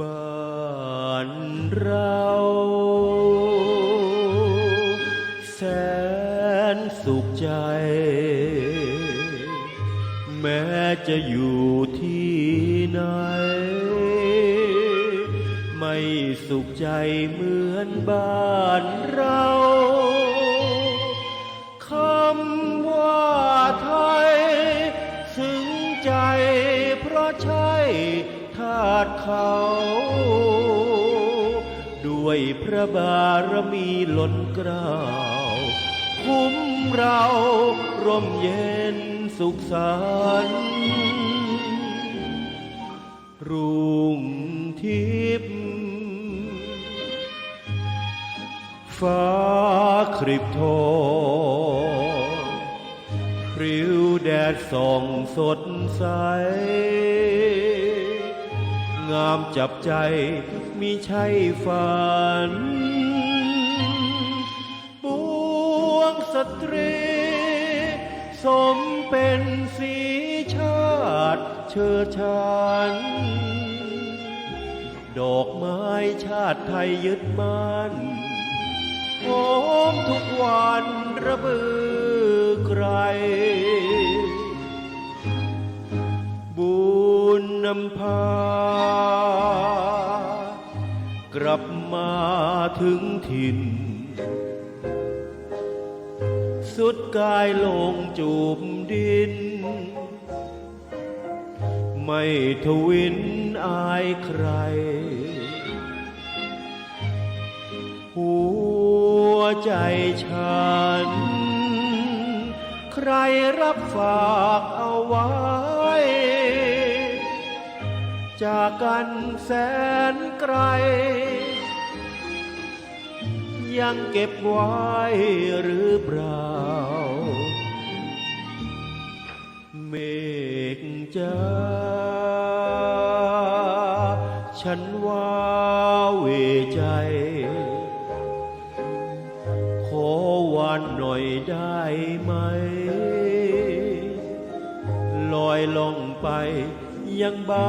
บ้านเราแสนสุขใจ แม้จะอยู่ที่ไหน ไม่สุขใจเหมือนบ้านเราาสเขา ด้วยพระบารมีล้นกล้าคุ้มเราร่มเย็นสุขสันต์รุ่งทิพย์ฟ้าคริบทองพริ้วแดดส่องสดใส งามจับใจมิใช่ฝันปวงสตรี สมเป็นสีชาติเชิดชัน ดอกไม้ชาติไทยยึดมันหอมทุกวันระบือไกร ลับมาถึงถิ่น สุดกายลงจูบดิน ไม่ทวินอายใคร หัวใจฉัน ใครรับฝากเอาไว้ จากกันแสนไกล ยังเก็บไว้หรือเปล่า เมฆจ้าฉันว่าเวใจ ขอวันหน่อยได้ไหม ลอยลงไป ยังบ้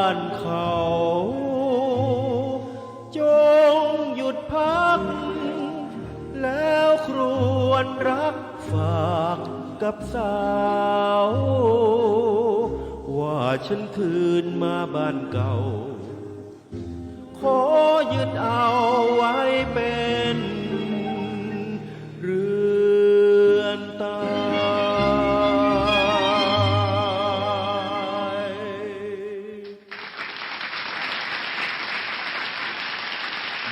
านเขา จงหยุดพัก แล้วครวญรักฝากกับสาว ว่าฉันคืนมาบ้านเก่า ขอยึดเอาไว้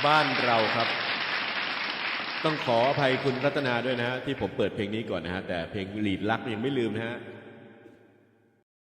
บ้านเราครับ ต้องขออภัยคุณรัตนาด้วยนะฮะที่ผมเปิดเพลงนี้ก่อนนะฮะแต่เพลงหลีดรักยังไม่ลืมนะฮะ